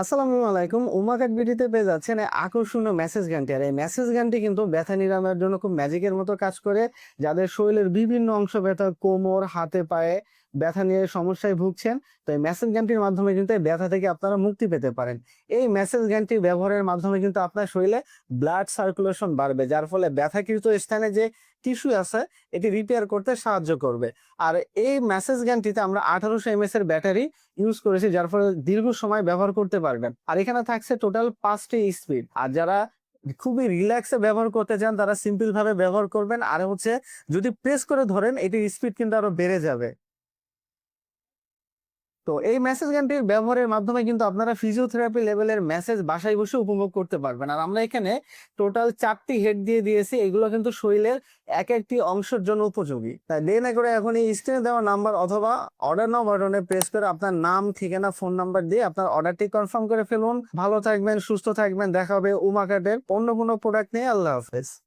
আসসালামু আলাইকুম। উমাকাট বিডিতে পেয়ে যাচ্ছেন আকর্ষণীয় মেসেজ গানটি। আর এই মেসেজ গানটি কিন্তু ব্যথা নিরাময়ের জন্য খুব ম্যাজিকের মতো কাজ করে, যাদের শরীরের বিভিন্ন অংশ ব্যথা, কোমর, হাতে, পায়ে ব্যথা নিয়ে সমস্যায় ভুগছেন। তো এই মেসেজ গানটির মাধ্যমে কিন্তু এই ব্যথা থেকে আপনারা মুক্তি পেতে পারেন। এই মেসেজ গানটি ব্যবহারের মাধ্যমে কিন্তু আপনার শরীরে ব্লাড সার্কুলেশন বাড়বে, যার ফলে ব্যথাকৃত স্থানে যে টিস্যু আছে, এটি রিপেয়ার করতে সাহায্য করবে। আর এই মেসেজ গানটিতে আমরা আঠারোশো এমএস এর ব্যাটারি ইউজ করেছি, যার ফলে দীর্ঘ সময় ব্যবহার করতে পারবেন। আর এখানে থাকছে টোটাল পাঁচটি স্পিড আর যারা খুবই রিল্যাক্সে ব্যবহার করতে চান, তারা সিম্পল ভাবে ব্যবহার করবেন। আর হচ্ছে যদি প্রেস করে ধরেন, এটির স্পিড কিন্তু আরও বেড়ে যাবে। তো এই মেসেজ গানটির ব্যবহারের মাধ্যমে কিন্তু আপনারা ফিজিওথেরাপি লেভেলের মেসেজ বাসায় বসে উপভোগ করতে পারবেন। আর আমরা এখানে টোটাল চারটি হেড দিয়ে দিয়েছি। এগুলো কিন্তু শরীরের এক একটি অংশের জন্য উপযোগী। তাই দেরি না করে এখন এই স্ক্রিনে দেওয়া নাম্বার অথবা অর্ডার নাও বাটনে প্রেস করে আপনার নাম, ঠিকানা ফোন নাম্বার দিয়ে আপনার অর্ডারটি কনফার্ম করে ফেলুন। ভালো থাকবেন, সুস্থ থাকবেন। দেখা হবে উমাকাটের অন্য কোনো প্রোডাক্ট নিয়ে। আল্লাহ হাফেজ।